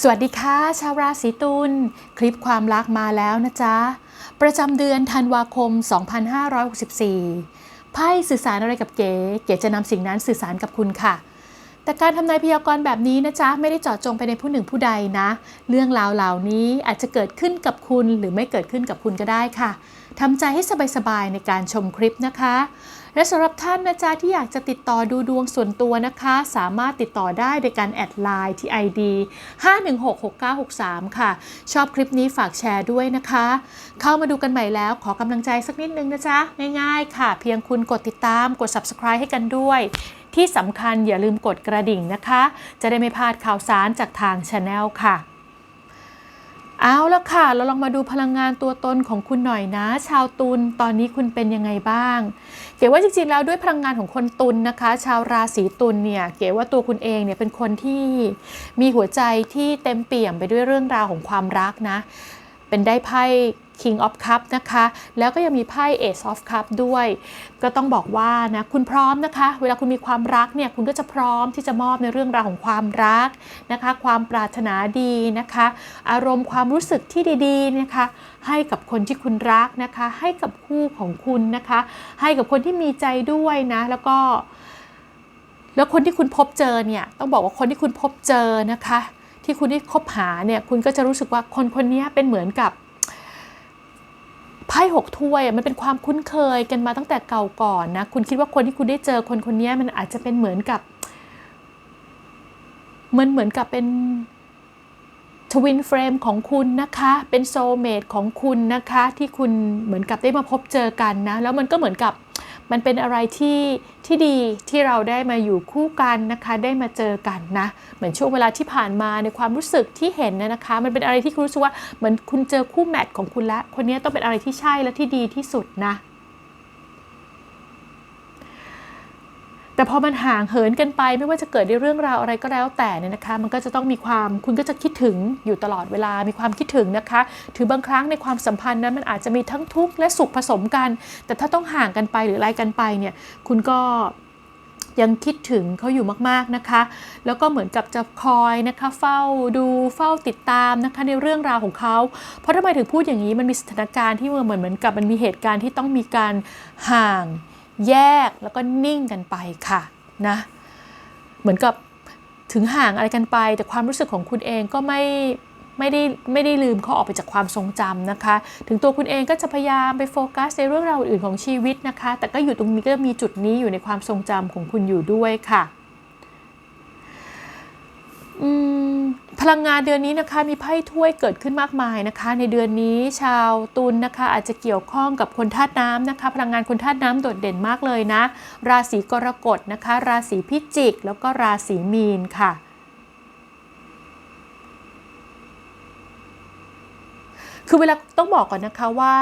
สวัสดีค่ะ ชาวราศีตุลคลิปความรักมาแล้วนะจ๊ะ ประจำเดือนธันวาคม 2564 ไพ่สื่อสารอะไรกับเก๋ เก๋จะนำสิ่งนั้นสื่อสารกับคุณค่ะ แต่การทำนายพยากรณ์แบบนี้นะจ๊ะ ไม่ได้เจาะจงไปในผู้หนึ่งผู้ใดนะ เรื่องราวเหล่านี้อาจจะเกิดขึ้นกับคุณหรือไม่เกิดขึ้นกับคุณก็ได้ค่ะทำใจให้สบายๆในการชมคลิปนะคะ และสำหรับท่านนะจ๊ะที่อยากจะติดต่อดูดวงส่วนตัวนะคะ สามารถติดต่อได้ในการแอดไลน์ที่ ID 5166963 ค่ะ ชอบคลิปนี้ฝากแชร์ด้วยนะคะ เข้ามาดูกันใหม่แล้วขอกำลังใจสักนิดนึงนะจ๊ะ ง่ายๆ ค่ะ เพียงคุณกดติดตามกด subscribe ให้กันด้วยที่สำคัญอย่าลืมกดกระดิ่งนะคะ จะได้ไม่พลาดข่าวสารจากทาง Channel ค่ะ เอาละค่ะ เราลองมาดูพลังงานตัวตนของคุณหน่อยนะ ชาวตุลตอนนี้คุณเป็นยังไงบ้าง เก๋ว่าจริงๆแล้วด้วยพลังงานของคนตุลนนะคะ ชาวราศีตุลเนี่ย เก๋ว่าตัวคุณเองเนี่ยเป็นคนที่มีหัวใจที่เต็มเปี่ยมไปด้วยเรื่องราวของความรักนะ เป็นได้ไพ่ King of Cup นะคะ แล้วก็ยังมีไพ่ Ace of Cup ด้วย ก็ต้องบอกว่านะคุณพร้อมนะคะ เวลาคุณมีความรักเนี่ยคุณก็จะพร้อมที่จะมอบในเรื่องราวของความรักนะคะ ความปรารถนาดีนะคะ อารมณ์ความรู้สึกที่ดีๆนะคะ ให้กับคนที่คุณรักนะคะ ให้กับคู่ของคุณนะคะ ให้กับคนที่มีใจด้วยนะ แล้วก็ แล้วคนที่คุณพบเจอเนี่ยต้องบอกว่าคนที่คุณพบเจอนะคะ ที่คุณได้คบหาเนี่ยคุณก็จะรู้สึกว่าคนคนนี้เป็นเหมือนกับ ไพ่หกถ้วยมันเป็นความคุ้นเคยกันมาตั้งแต่เก่าก่อนนะ คุณคิดว่าคนที่คุณได้เจอคนคนนี้มันอาจจะเป็นเหมือนกับ มันเหมือนกับเป็นทวินเฟรมของคุณนะคะ เป็นโซเมดของคุณนะคะ ที่คุณเหมือนกับได้มาพบเจอกันนะ แล้วมันก็เหมือนกับ มันเป็นอะไรที่ที่ดีที่เราได้มาอยู่คู่กันนะคะ ได้มาเจอกันนะ เหมือนช่วงเวลาที่ผ่านมาในความรู้สึกที่เห็นนะนะคะ มันเป็นอะไรที่คุณรู้สึกว่าเหมือนคุณเจอคู่แมทของคุณแล้วคนนี้ต้องเป็นอะไรที่ใช่และที่ดีที่สุดนะ แต่พอมันห่างเหินกันไปไม่ว่าจะเกิดในเรื่องราวอะไรก็แล้วแต่เนี่ยนะคะ มันก็จะต้องมีความคุณก็จะคิดถึงอยู่ตลอดเวลา มีความคิดถึงนะคะ ถือบางครั้งในความสัมพันธ์นั้นมันอาจจะมีทั้งทุกข์และสุขผสมกัน แต่ถ้าต้องห่างกันไปหรืออะไรกันไปเนี่ยคุณก็ยังคิดถึงเขาอยู่มากๆนะคะ แล้วก็เหมือนกับจะคอยนะคะเฝ้าดูเฝ้าติดตามนะคะในเรื่องราวของเขา เพราะทำไมถึงพูดอย่างนี้มันมีสถานการณ์ที่เหมือนเหมือนกับมันมีเหตุการณ์ที่ต้องมีการห่าง แยกแล้วก็นิ่งกันไปค่ะนะเหมือนกับถึงห่างอะไรกันไป แต่ความรู้สึกของคุณเองก็ไม่ไม่ได้ไม่ได้ลืมเขาออกไปจากความทรงจำนะคะ ถึงตัวคุณเองก็จะพยายามไปโฟกัสในเรื่องราวอื่นของชีวิตนะคะ แต่ก็อยู่ตรงนี้ก็มีจุดนี้อยู่ในความทรงจำของคุณอยู่ด้วยค่ะพ ลังงานเดือนนี้นะคะมีไพ่ถ้วยเกิดขึ้นมากมายนะคะ ในเดือนนี้ชาวตุลนนะคะ อาจจะเกี่ยวข้องกับคนธาตุน้ำนะคะ พลังงานคนธาตุน้ำโดดเด่นมากเลยนะ ราศีกรกฎนะคะ ราศีพิจิก แล้วก็ราศีมีนค่ะคือเวลาต้องบอกก่อนนะคะว่า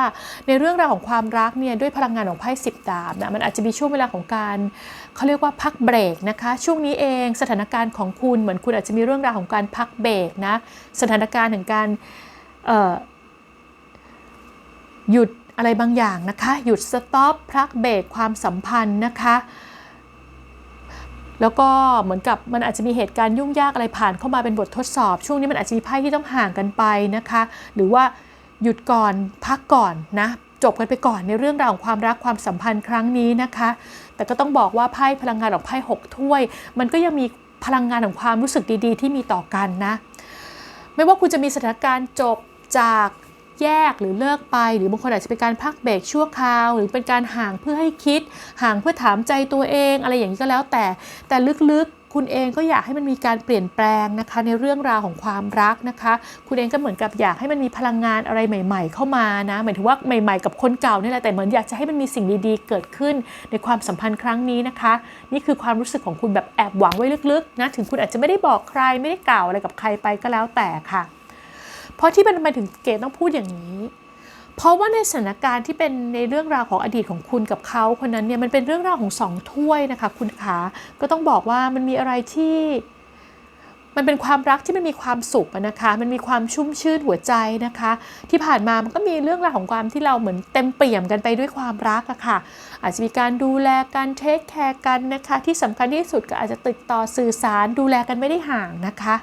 ในเรื่องราวของความรักเนี่ยด้วยพลังงานของไพ่สิบดาบนะมันอาจจะมีช่วงเวลาของการ เขาเรียกว่าพักเบรกนะคะ ช่วงนี้เองสถานการณ์ของคุณเหมือนคุณอาจจะมีเรื่องราวของการพักเบรกนะสถานการณ์ของการหยุดอะไรบางอย่างนะคะ หยุดสต็อปพักเบรกความสัมพันธ์นะคะแล้วก็เหมือนกับมันอาจจะมีเหตุการณ์ยุ่งยากอะไรผ่านเข้ามาเป็นบททดสอบ ช่วงนี้มันอาจจะมีไพ่ที่ต้องห่างกันไปนะคะ หรือว่าหยุดก่อนพักก่อนนะจบกันไปก่อนในเรื่องราวของความรักความสัมพันธ์ครั้งนี้นะคะ แต่ก็ต้องบอกว่าไพ่พลังงานของไพ่หกถ้วย มันก็ยังมีพลังงานของความรู้สึกดีๆ ที่มีต่อกันนะ ไม่ว่าคุณจะมีสถานการณ์จบจากแยกหรือเลิกไป หรือบางคนอาจจะเป็นการพักเบรกชั่วคราว หรือเป็นการห่างเพื่อให้คิด ห่างเพื่อถามใจตัวเอง อะไรอย่างนี้ก็แล้วแต่แต่ลึก คุณเองก็อยากให้มันมีการเปลี่ยนแปลงนะคะ ในเรื่องราวของความรักนะคะ คุณเองก็เหมือนกับอยากให้มันมีพลังงานอะไรใหม่ ๆ เข้ามานะหมายถึงว่าใหม่ ๆ กับคนเก่านี่แหละแต่เหมือนอยากจะให้มันมีสิ่งดีๆ เกิดขึ้นในความสัมพันธ์ครั้งนี้นะคะ นี่คือความรู้สึกของคุณแบบแอบหวังไว้ลึกๆนะถึงคุณอาจจะไม่ได้บอกใครไม่ได้กล่าวอะไรกับใครไปก็แล้วแต่ค่ะ เพราะที่มันมาถึงเกตต้องพูดอย่างนี้ เพราะว่าในสถานการณ์ที่เป็นในเรื่องราวของอดีตของคุณกับเขาคนนั้นเนี่ยมันเป็นเรื่องราวของสองถ้วยนะคะ คุณขาก็ต้องบอกว่ามันมีอะไรที่มันเป็นความรักที่มันมีความสุขนะคะ มันมีความชุ่มชื่นหัวใจนะคะ ที่ผ่านมามันก็มีเรื่องราวของความที่เราเหมือนเต็มเปี่ยมกันไปด้วยความรักอะค่ะ อาจจะมีการดูแลกันเทคแคร์กันนะคะ ที่สำคัญที่สุดก็อาจจะติดต่อสื่อสารดูแลกันไม่ได้ห่างนะคะ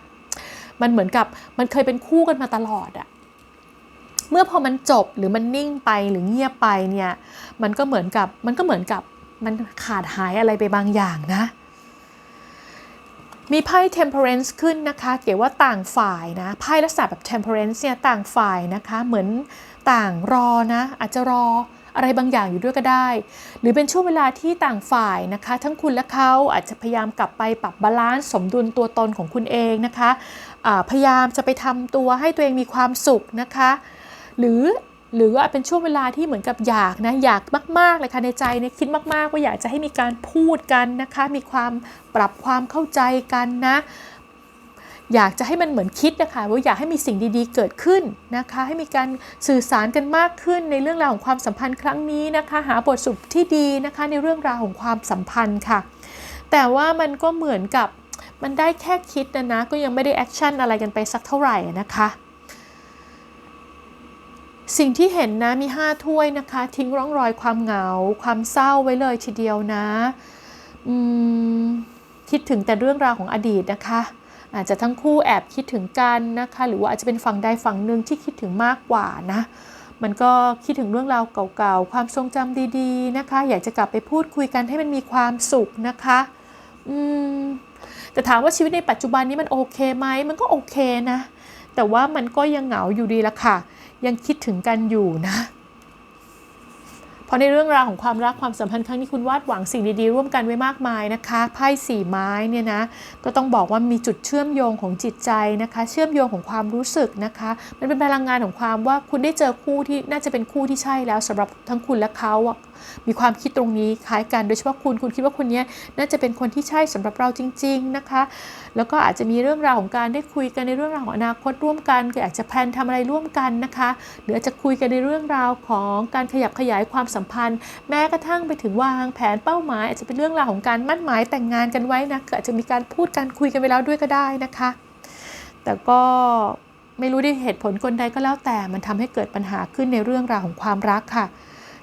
มันเหมือนกับมันเคยเป็นคู่กันมาตลอดอะ เมื่อพอมันจบหรือมันนิ่งไปหรือเงียบไปเนี่ยมันก็เหมือนกับมันก็เหมือนกับมันขาดหายอะไรไปบางอย่างนะ มีไพ่ temperance ขึ้นนะคะเกี่ยวว่าต่างฝ่ายนะไพ่ลักษณะแบบ temperance เนี่ยต่างฝ่ายนะคะเหมือนต่างรอนะ อาจจะรออะไรบางอย่างอยู่ด้วยก็ได้ หรือเป็นช่วงเวลาที่ต่างฝ่ายนะคะ ทั้งคุณและเขาอาจจะพยายามกลับไปปรับบาลานซ์สมดุลตัวตนของคุณเองนะคะะพยายามจะไปทำตัวให้ตัวเองมีความสุขนะคะ หรือหรือว่าเป็นช่วงเวลาที่เหมือนกับอยากนะอยากมากๆเลยค่ะในใจเนี่ยคิดมากๆว่าอยากจะให้มีการพูดกันนะคะ มีความปรับความเข้าใจกันนะ อยากจะให้มันเหมือนคิดนะคะว่าอยากให้มีสิ่งดีๆเกิดขึ้นนะคะ ให้มีการสื่อสารกันมากขึ้นในเรื่องราวของความสัมพันธ์ครั้งนี้นะคะ หาบทสรุปที่ดีนะคะในเรื่องราวของความสัมพันธ์ค่ะ แต่ว่ามันก็เหมือนกับมันได้แค่คิดนะนะก็ยังไม่ได้แอคชั่นอะไรกันไปสักเท่าไหร่นะคะ สิ่งที่เห็นนะมี 5 ถ้วยนะคะ ทิ้งร่องรอยความเหงา ความเศร้าไว้เลยทีเดียวนะคิดถึงแต่เรื่องราวของอดีตนะคะ อาจจะทั้งคู่แอบคิดถึงกันนะคะ หรือว่าอาจจะเป็นฝั่งใดฝั่งหนึ่งที่คิดถึงมากกว่านะ มันก็คิดถึงเรื่องราวเก่าๆ ความทรงจำดีๆนะคะ อยากจะกลับไปพูดคุยกันให้มันมีความสุขนะคะอืมแต่ถามว่าชีวิตในปัจจุบันนี้มันโอเคไหมมันก็โอเคนะ แต่ว่ามันก็ยังเหงาอยู่ดีละค่ะ ยังคิดถึงกันอยู่นะ เพราะในเรื่องราวของความรักความสัมพันธ์ครั้งนี้คุณวาดหวังสิ่งดีๆ ร่วมกันไว้มากมายนะคะไพ่สี่ไม้เนี่ยนะก็ต้องบอกว่ามีจุดเชื่อมโยงของจิตใจนะคะ เชื่อมโยงของความรู้สึกนะคะ มันเป็นพลังงานของความว่าคุณได้เจอคู่ที่น่าจะเป็นคู่ที่ใช่แล้วสำหรับทั้งคุณและเขา มีความคิดตรงนี้คล้ายกัน โดยเฉพาะคุณคุณคิดว่าคนนี้น่าจะเป็นคนที่ใช่สำหรับเราจริง ๆนะคะ แล้วก็อาจจะมีเรื่องราวของการได้คุยกันในเรื่องราวของอนาคตร่วมกันก็อาจจะแพลนทำอะไรร่วมกันนะคะหรืออาจจะคุยกันในเรื่องราวของการขยับขยายความสัมพันธ์ แม้กระทั่งไปถึงวางแผนเป้าหมาย อาจจะเป็นเรื่องราวของการมั่นหมายแต่งงานกันไว้นะอาจจะมีการพูดกันคุยกันไปแล้วด้วยก็ได้นะคะ แต่ก็ไม่รู้ด้วยเหตุผลคนใดก็แล้วแต่มันทำให้เกิดปัญหาขึ้นในเรื่องราวของความรักค่ะ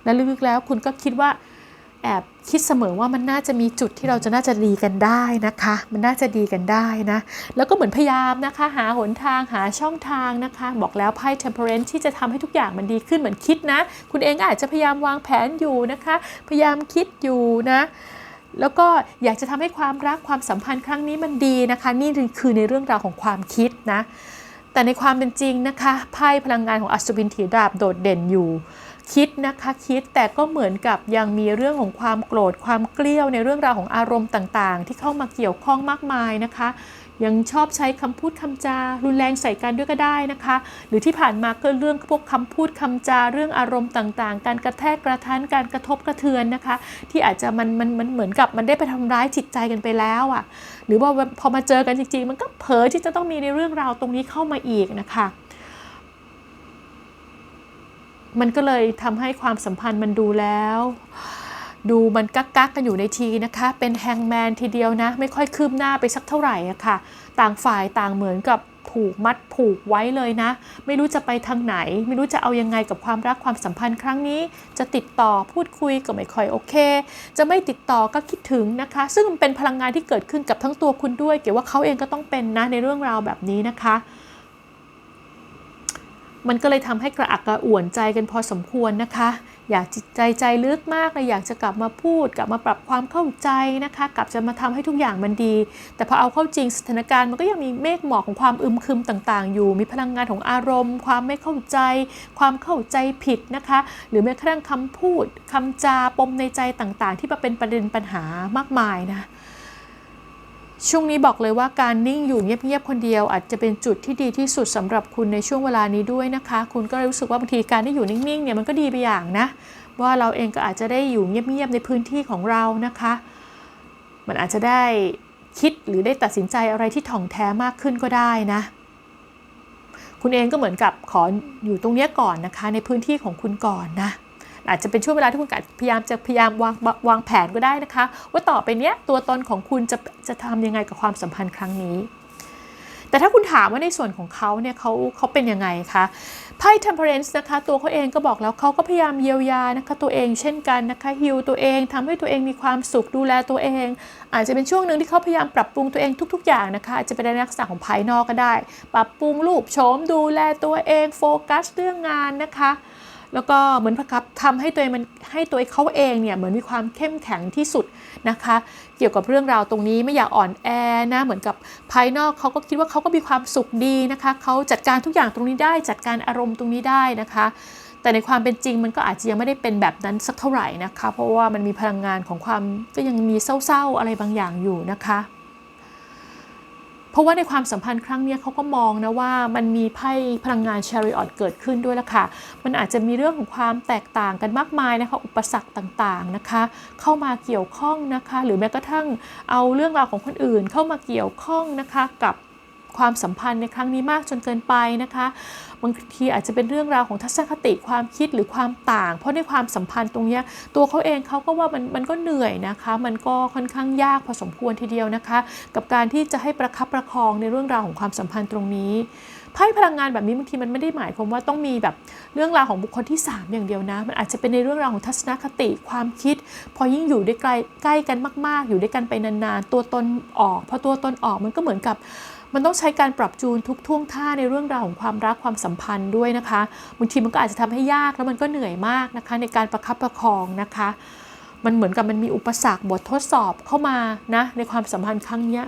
และลึกๆแล้วคุณก็คิดว่าแอบคิดเสมอว่ามันน่าจะมีจุดที่เราจะน่าจะดีกันได้นะคะ มันน่าจะดีกันได้นะ แล้วก็เหมือนพยายามนะคะ หาหนทางหาช่องทางนะคะ บอกแล้วไพ่ temperance ที่จะทำให้ทุกอย่างมันดีขึ้นเหมือนคิดนะ คุณเองอาจจะพยายามวางแผนอยู่นะคะ พยายามคิดอยู่นะแล้วก็อยากจะทำให้ความรักความสัมพันธ์ครั้งนี้มันดีนะคะ นี่คือในเรื่องราวของความคิดนะแต่ในความเป็นจริงนะคะไพ่พลังงานของอัศวินถีดาบโดดเด่นอยู่ คิดนะคะคิดแต่ก็เหมือนกับยังมีเรื่องของความโกรธความเกลี้ยวในเรื่องราวของอารมณ์ต่างๆ ที่เข้ามาเกี่ยวข้องมากมายนะคะ ยังชอบใช้คำพูดคำจารุนแรงใส่กันด้วยก็ได้นะคะ หรือที่ผ่านมาก็เรื่องพวกคำพูดคำจาเรื่องอารมณ์ต่างๆ การกระแทกกระทันการกระทบกระเทือนนะคะ ที่อาจจะมันมันมันเหมือนกับมันได้ไปทำร้ายจิตใจกันไปแล้วอะ่ะ หรือว่าพอมาเจอกันจริงๆ มันก็เผลอที่จะต้องมีในเรื่องราวตรงนี้เข้ามาอีกนะคะ มันก็เลยทำให้ความสัมพันธ์มันดูแล้ว ดูมันกักกักกันอยู่ในทีนะคะ เป็นแฮงแมนทีเดียวนะ ไม่ค่อยคืบหน้าไปสักเท่าไหร่อะค่ะ ต่างฝ่ายต่างเหมือนกับผูกมัดผูกไว้เลยนะ ไม่รู้จะไปทางไหน ไม่รู้จะเอายังไงกับความรักความสัมพันธ์ครั้งนี้ จะติดต่อพูดคุยก็ไม่ค่อยโอเค จะไม่ติดต่อก็คิดถึงนะคะ ซึ่งมันเป็นพลังงานที่เกิดขึ้นกับทั้งตัวคุณด้วย เกี่ยวว่าเขาเองก็ต้องเป็นนะในเรื่องราวแบบนี้นะคะ มันก็เลยทำให้กระอักกระอ่วนใจกันพอสมควรนะคะ อยากจิตใจใจลึกมากเลยอยากจะกลับมาพูด กลับมาปรับความเข้าใจนะคะ กลับจะมาทำให้ทุกอย่างมันดี แต่พอเอาเข้าจริงสถานการณ์มันก็ยังมีเมฆหมอกของความอึมครึมต่างๆ อยู่ มีพลังงานของอารมณ์ ความไม่เข้าใจ ความเข้าใจผิดนะคะ หรือแม้กระทั่งคำพูดคำจาปมในใจต่างๆ ที่มาเป็นประเด็นปัญหามากมายนะ ช่วงนี้บอกเลยว่าการนิ่งอยู่เงียบๆคนเดียว อาจจะเป็นจุดที่ดีที่สุดสำหรับคุณในช่วงเวลานี้ด้วยนะคะ คุณก็รู้สึกว่าบางทีการที่อยู่นิ่งๆเนี่ยมันก็ดีไปอย่างนะว่าเราเองก็อาจจะได้อยู่เงียบๆในพื้นที่ของเรานะคะ มันอาจจะได้คิดหรือได้ตัดสินใจอะไรที่ถ่องแท้มากขึ้นก็ได้นะ คุณเองก็เหมือนกับขออยู่ตรงนี้ก่อนนะคะ ในพื้นที่ของคุณก่อนนะ อาจจะเป็นช่วงเวลาที่คุณพยายามจะพยายามวางวางแผนก็ได้นะคะ ว่าต่อไปเนี้ยตัวตนของคุณจะจะทำยังไงกับความสัมพันธ์ครั้งนี้ แต่ถ้าคุณถามว่าในส่วนของเขาเนี่ยเขาเขาเป็นยังไงคะไพ่ temperance นะคะ ตัวเขาเองก็บอกแล้วเขาก็พยายามเยียวยานะคะ ตัวเองเช่นกันนะคะฮิวตัวเองทำให้ตัวเองมีความสุขดูแลตัวเอง อาจจะเป็นช่วงหนึ่งที่เขาพยายามปรับปรุงตัวเองทุก ๆ อย่างนะคะอาจจะเป็นในลักษณะของภายนอกก็ได้ ปรับปรุงรูปโฉมดูแลตัวเองโฟกัสเรื่องงานนะคะ แล้วก็เหมือนพระครับทำให้ตัวเองมันให้ตัวเขาเองเนี่ยเหมือนมีความเข้มแข็งที่สุดนะคะ เกี่ยวกับเรื่องราวตรงนี้ไม่อยากอ่อนแอนะเหมือนกับภายนอกเขาก็คิดว่าเขาก็มีความสุขดีนะคะเขาจัดการทุกอย่างตรงนี้ได้ จัดการอารมณ์ตรงนี้ได้นะคะแต่ในความเป็นจริงมันก็อาจจะยังไม่ได้เป็นแบบนั้นสักเท่าไหร่นะคะ เพราะว่ามันมีพลังงานของความก็ยังมีเศร้าๆอะไรบางอย่างอยู่นะคะ เพราะว่าในความสัมพันธ์ครั้งนี้เขาก็มองนะว่ามันมีไพ่พลังงานชาริออตเกิดขึ้นด้วยละค่ะ มันอาจจะมีเรื่องของความแตกต่างกันมากมายนะคะ อุปสรรคต่างๆนะคะ เข้ามาเกี่ยวข้องนะคะ หรือแม้กระทั่งเอาเรื่องราวของคนอื่นเข้ามาเกี่ยวข้องนะคะกับ ความสัมพันธ์ในครั้งนี้มากจนเกินไปนะคะ บางทีอาจจะเป็นเรื่องราวของทัศนคติความคิดหรือความต่าง เพราะในความสัมพันธ์ตรงนี้ตัวเขาเองเขาก็ว่ามันมันก็เหนื่อยนะคะ มันก็ค่อนข้างยากพอสมควรทีเดียวนะคะ กับการที่จะให้ประคับประคองในเรื่องราวของความสัมพันธ์ตรงนี้ไพ่พลังงานแบบนี้บางทีมันไม่ได้หมายความว่าต้องมีแบบเรื่องราวของบุคคลที่ 3 อย่างเดียวนะ มันอาจจะเป็นในเรื่องราวของทัศนคติความคิด พอยิ่งอยู่ด้วยใกล้ใกล้กันมาก ๆ อยู่ด้วยกันไปนานๆ ตัวตนออก พอตัวตนออกมันก็เหมือนกับ มันต้องใช้การปรับจูนทุกท่วงท่าในเรื่องราวของความรักความสัมพันธ์ด้วยนะคะบางทีมันก็อาจจะทำให้ยากแล้วมันก็เหนื่อยมากนะคะ ในการประคับประคองนะคะ มันเหมือนกับมันมีอุปสรรคบททดสอบเข้ามานะในความสัมพันธ์ครั้งนี้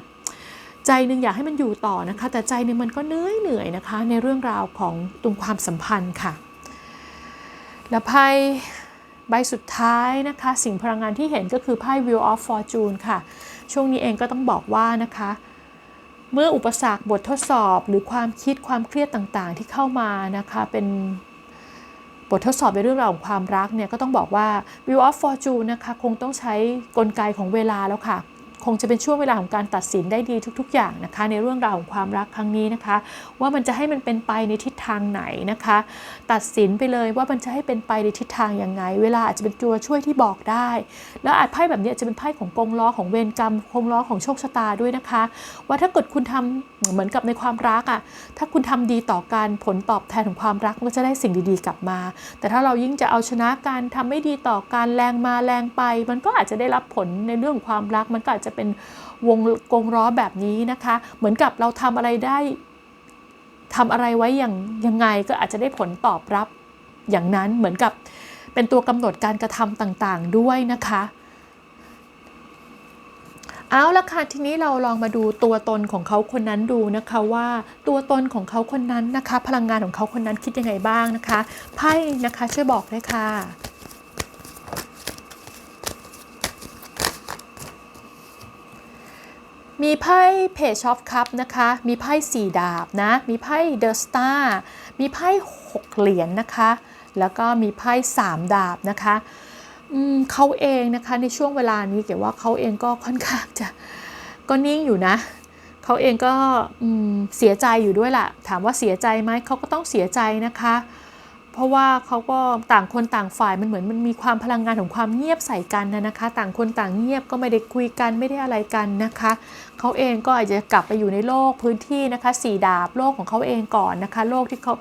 ใจหนึ่งอยากให้มันอยู่ต่อนะคะ แต่ใจหนึ่งมันก็เหนื่อยเหนื่อยนะคะ ในเรื่องราวของตรงความสัมพันธ์ค่ะ และไพ่ใบสุดท้ายนะคะ สิ่งพลังงานที่เห็นก็คือไพ่ Wheel of Fortune ค่ะ ช่วงนี้เองก็ต้องบอกว่านะคะ เมื่ออุปสรรคบททดสอบหรือความคิดความเครียดต่างๆ ที่เข้ามานะคะเป็นบททดสอบในเรื่องราวของความรักเนี่ยก็ต้องบอกว่า View of Fortune นะคะคงต้องใช้กลไกของเวลาแล้วค่ะ คงจะเป็นช่วงเวลาของการตัดสินได้ดีทุก ๆ อย่างนะคะ ในเรื่องราวของความรักครั้งนี้นะคะ ว่ามันจะให้มันเป็นไปในทิศทางไหนนะคะ ตัดสินไปเลยว่ามันจะให้เป็นไปในทิศทางยังไง เวลาอาจจะเป็นตัวช่วยที่บอกได้ แล้วอาจไพ่แบบนี้จะเป็นไพ่ของกงล้อของเวรกรรมกงล้อของโชคชะตาด้วยนะคะ ว่าถ้าเกิดคุณทำเหมือนกับในความรักอะ่ะถ้าคุณทำดีต่อกันผลตอบแทนของความรักมันก็จะได้สิ่งดีๆกลับมา แต่ถ้าเรายิ่งจะเอาชนะกันทำไม่ดีต่อกันแรงมาแรงไป มันก็อาจจะได้รับผลในเรื่องของความรักมันก็อาจจะจะเป็นวงกงล้อแบบนี้นะคะ เหมือนกับเราทำอะไรได้ทำอะไรไว้อย่างยังไงก็อาจจะได้ผลตอบรับอย่างนั้นเหมือนกับเป็นตัวกำหนดการกระทำต่างๆด้วยนะคะเอาละค่ะทีนี้เราลองมาดูตัวตนของเขาคนนั้นดูนะคะว่าตัวตนของเขาคนนั้นนะคะ พลังงานของเขาคนนั้นคิดยังไงบ้างนะคะไพ่นะคะช่วยบอกเลยค่ะ มีไพ่เพจออฟคัพนะคะ มีไพ่สี่ดาบนะ มีไพ่เดอะสตาร์มีไพ่หกเหรียญนนะคะ แล้วก็มีไพ่สามดาบนะคะเขาเองนะคะในช่วงเวลานี้เกี่ยวว่าเขาเองก็ค่อนข้างจะก็นิ่งอยู่นะเขาเองก็เสียใจอยู่ด้วยล่ะ ถามว่าเสียใจไหมเขาก็ต้องเสียใจนะคะ เพราะว่าเขาก็ต่างคนต่างฝ่ายมันเหมือนมันมีความพลังงานของความเงียบใส่กันนะนะคะ ต่างคนต่างเงียบก็ไม่ได้คุยกันไม่ได้อะไรกันนะคะเขาเองก็อาจจะกลับไปอยู่ในโลกพื้นที่นะคะสี่ดาบโลกของเขาเองก่อนนะคะโลกที่เขา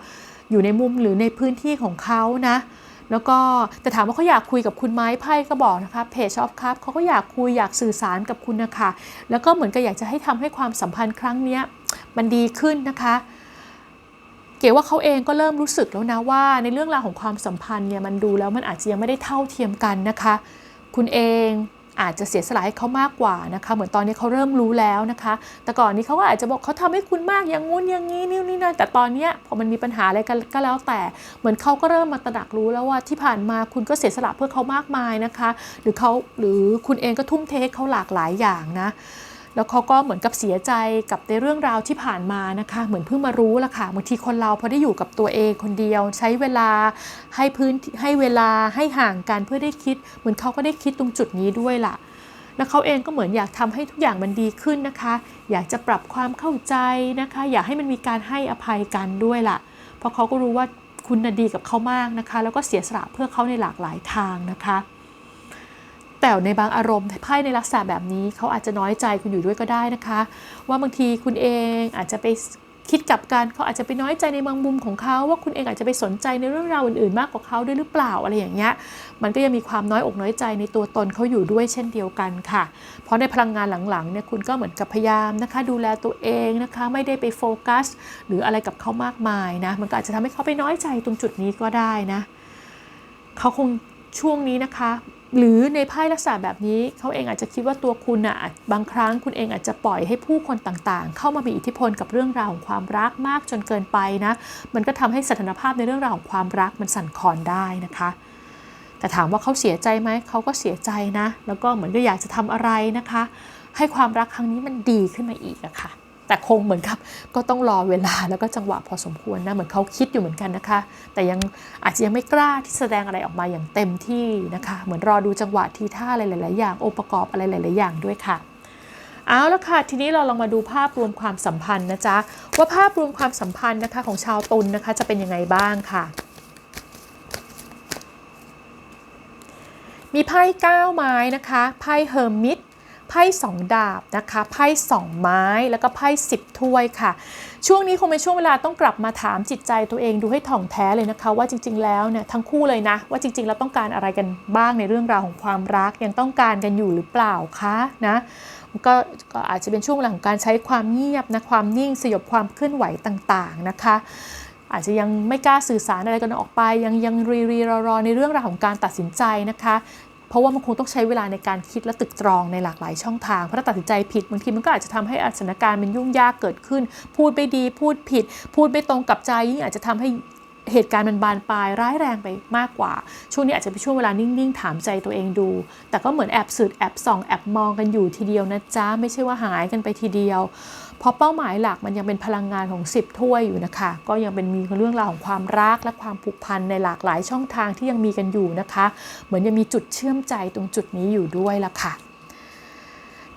อยู่ในมุมหรือในพื้นที่ของเขานะแล้วก็แต่ถามว่าเขาอยากคุยกับคุณไหมไพ่ก็บอกนะคะเพจออฟคัพเขาก็อยากคุยอยากสื่อสารกับคุณนะคะ แล้วก็เหมือนกับอยากจะให้ทำให้ความสัมพันธ์ครั้งนี้มันดีขึ้นนะคะ เก๋ว่าเขาเองก็เริ่มรู้สึกแล้วนะว่า ในเรื่องราวของความสัมพันธ์เนี่ยมันดูแล้วมันอาจจะยังไม่ได้เท่าเทียมกันนะคะ คุณเองอาจจะเสียสละให้เขามากกว่านะคะ เหมือนตอนนี้เขาเริ่มรู้แล้วนะคะ แต่ก่อนนี้เขาก็อาจจะบอกเขาทำให้คุณมากอย่างงู้นอย่างนี้นี่นี่นั่นแต่ตอนนี้พอมันมีปัญหาอะไรกันก็แล้วแต่ เหมือนเขาก็เริ่มมาตระหนักรู้แล้วว่าที่ผ่านมาคุณก็เสียสละเพื่อเขามากมายนะคะ หรือเขาหรือคุณเองก็ทุ่มเทให้เขาหลากหลายอย่างนะ แล้วเขาก็เหมือนกับเสียใจกับในเรื่องราวที่ผ่านมานะคะ เหมือนเพิ่งมารู้ละค่ะบางทีคนเราพอได้อยู่กับตัวเองคนเดียว ใช้เวลาให้พื้นให้เวลาให้ห่างกันเพื่อได้คิด เหมือนเขาก็ได้คิดตรงจุดนี้ด้วยล่ะแล้วเขาเองก็เหมือนอยากทำให้ทุกอย่างมันดีขึ้นนะคะ อยากจะปรับความเข้าใจนะคะ อยากให้มันมีการให้อภัยกันด้วยล่ะ เพราะเขาก็รู้ว่าคุณน่ะดีกับเขามากนะคะ แล้วก็เสียสละเพื่อเขาในหลากหลายทางนะคะ แต่ในบางอารมณ์ไพ่ในลักษณะแบบนี้เขาอาจจะน้อยใจคุณอยู่ด้วยก็ได้นะคะ ว่าบางทีคุณเองอาจจะไปคิดกับกันเขาอาจจะไปน้อยใจในบางมุมของเขาว่าคุณเองอาจจะไปสนใจในเรื่องราวอื่นๆ มากกว่าเขาด้วยหรือเปล่าอะไรอย่างเงี้ยมันก็ยังมีความน้อยอกน้อยใจในตัวตนเขาอยู่ด้วยเช่นเดียวกันค่ะ เพราะในพลังงานหลังๆเนี่ยคุณก็เหมือนกับพยายามนะคะ ดูแลตัวเองนะคะไม่ได้ไปโฟกัส หรืออะไรกับเขามากมายนะมันก็อาจจะทำให้เขาไปน้อยใจตรงจุดนี้ก็ได้นะเขาคงช่วงนี้นะคะ หรือในไพ่ลักษณะแบบนี้เขาเองอาจจะคิดว่าตัวคุณอะบางครั้งคุณเองอาจจะปล่อยให้ผู้คนต่างๆ เข้ามามีอิทธิพลกับเรื่องราวของความรักมากจนเกินไปนะ มันก็ทำให้สถานภาพในเรื่องราวของความรักมันสั่นคลอนได้นะคะ แต่ถามว่าเขาเสียใจไหมเขาก็เสียใจนะ แล้วก็เหมือนก็อยากจะทำอะไรนะคะ ให้ความรักครั้งนี้มันดีขึ้นมาอีกอะค่ะ แต่คงเหมือนกับก็ต้องรอเวลาแล้วก็จังหวะพอสมควรนะเหมือนเขาคิดอยู่เหมือนกันนะคะ แต่ยังอาจจะยังไม่กล้าที่แสดงอะไรออกมาอย่างเต็มที่นะคะ เหมือนรอดูจังหวะทีท่าอะไรหลาย ๆ อย่างองค์ประกอบอะไรหลาย ๆ อย่างด้วยค่ะเอาละค่ะ ทีนี้เราลองมาดูภาพรวมความสัมพันธ์นะจ๊ะ ว่าภาพรวมความสัมพันธ์นะคะของชาวตุลนนะคะจะเป็นยังไงบ้างค่ะ มีไพ่9ไม้นะคะไพ่เฮอร์มิต ไพ่สองดาบนะคะไพ่สองไม้แล้วก็ไพ่สิบถ้วยค่ะ ช่วงนี้คงเป็นช่วงเวลาต้องกลับมาถามจิตใจตัวเองดูให้ถ่องแท้เลยนะคะ ว่าจริง ๆ แล้วเนี่ยทั้งคู่เลยนะ ว่าจริงๆเราต้องการอะไรกันบ้างในเรื่องราวของความรักยังต้องการกันอยู่หรือเปล่าคะนะก็ก็อาจจะเป็นช่วงเวลาของการใช้ความเงียบนะความนิ่งสยบความเคลื่อนไหวต่างๆนะคะอาจจะยังไม่กล้าสื่อสารอะไรกันออกไป ยังยังรีรีรอรอในเรื่องราวของการตัดสินใจนะคะ เพราะว่ามันคงต้องใช้เวลาในการคิดและตึกตรองในหลากหลายช่องทาง เพราะถ้าตัดสินใจผิดบางทีมันก็อาจจะทำให้สถานการณ์มันยุ่งยากเกิดขึ้น พูดไม่ดี พูดผิด พูดไม่ตรงกับใจยิ่งอาจจะทำให้เหตุการณ์มันบานปลายร้ายแรงไปมากกว่า ช่วงนี้อาจจะเป็นช่วงเวลานิ่ง ๆ ถามใจตัวเองดู แต่ก็เหมือนแอบสืบแอบส่องแอบมองกันอยู่ทีเดียวนะจ๊ะไม่ใช่ว่าหายกันไปทีเดียว เพราะเป้าหมายหลักมันยังเป็นพลังงานของ 10 ถ้วยอยู่นะคะ ก็ยังเป็นมีเรื่องราวของความรักและความผูกพันในหลากหลายช่องทางที่ยังมีกันอยู่นะคะ เหมือนยังมีจุดเชื่อมใจตรงจุดนี้อยู่ด้วยละค่ะ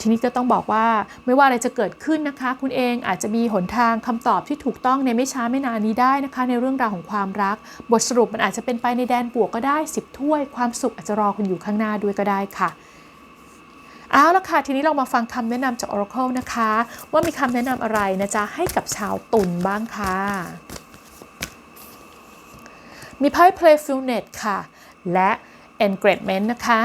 ทีนี้ก็ต้องบอกว่าไม่ว่าอะไรจะเกิดขึ้นนะคะ คุณเองอาจจะมีหนทางคำตอบที่ถูกต้องในไม่ช้าไม่นานนี้ได้นะคะ ในเรื่องราวของความรัก บทสรุปมันอาจจะเป็นไปในแดนบวกก็ได้ 10 ถ้วย ความสุขอาจจะรอคุณอยู่ข้างหน้าด้วยก็ได้ค่ะ เอาละค่ะ ทีนี้เรามาฟังคำแนะนำจาก Oracle นะคะ ว่ามีคำแนะนำอะไรนะจ๊ะ ให้กับชาวตุลบ้างค่ะ มีไพ่ Playfulness ค่ะ และ Engagement นะคะ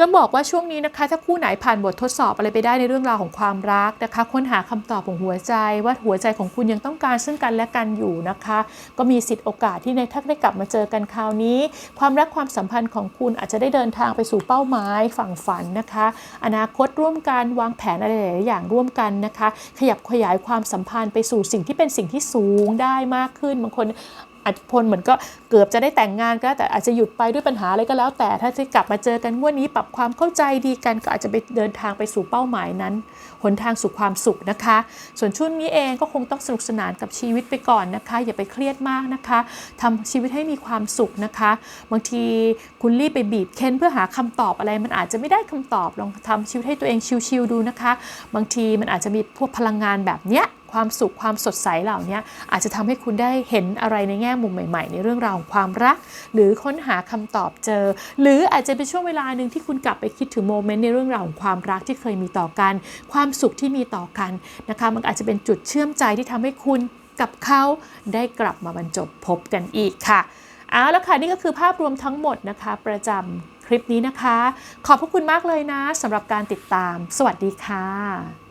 ก็บอกว่าช่วงนี้นะคะ ถ้าคู่ไหนผ่านบททดสอบอะไรไปได้ในเรื่องราวของความรักนะคะ ค้นหาคำตอบของหัวใจ ว่าหัวใจของคุณยังต้องการซึ่งกันและกันอยู่นะคะ ก็มีสิทธิ์โอกาสที่ในถ้าได้กลับมาเจอกันคราวนี้ ความรักความสัมพันธ์ของคุณอาจจะได้เดินทางไปสู่เป้าหมายฝั่งฝันนะคะ อนาคตร่วมกันวางแผนอะไรหลายอย่างร่วมกันนะคะ ขยับขยายความสัมพันธ์ไปสู่สิ่งที่เป็นสิ่งที่สูงได้มากขึ้นบางคน อัจพลเหมือนก็เกือบจะได้แต่งงานก็แต่อาจจะหยุดไปด้วยปัญหาอะไรก็แล้ว แต่ถ้าจะกลับมาเจอกันงวดนี้ปรับความเข้าใจดีกันก็อาจจะไปเดินทางไปสู่เป้าหมายนั้นหนทางสู่ความสุขนะคะ ส่วนช่วงนี้เองก็คงต้องสนุกสนานกับชีวิตไปก่อนนะคะ อย่าไปเครียดมากนะคะทำชีวิตให้มีความสุขนะคะ บางทีคุณรีบไปบีบเค้นเพื่อหาคำตอบอะไร มันอาจจะไม่ได้คำตอบลองทำชีวิตให้ตัวเองชิลๆดูนะคะ บางทีมันอาจจะมีพวกพลังงานแบบเนี้ยความสุขความสดใสเหล่านี้อาจจะทำให้คุณได้เห็นอะไรในแง่มุมใหม่ ๆ ในเรื่องราวของความรัก หรือค้นหาคำตอบเจอ หรืออาจจะเป็นช่วงเวลาหนึ่งที่คุณกลับไปคิดถึงโมเมนต์ในเรื่องราวของความรักที่เคยมีต่อกัน ความความสุขที่มีต่อกันนะคะ มันอาจจะเป็นจุดเชื่อมใจที่ทำให้คุณกับเขาได้กลับมาบรรจบพบกันอีกค่ะเอาละค่ะนี่ก็คือภาพรวมทั้งหมดนะคะ ประจำคลิปนี้นะคะ ขอบพระคุณมากเลยนะสำหรับการติดตาม สวัสดีค่ะ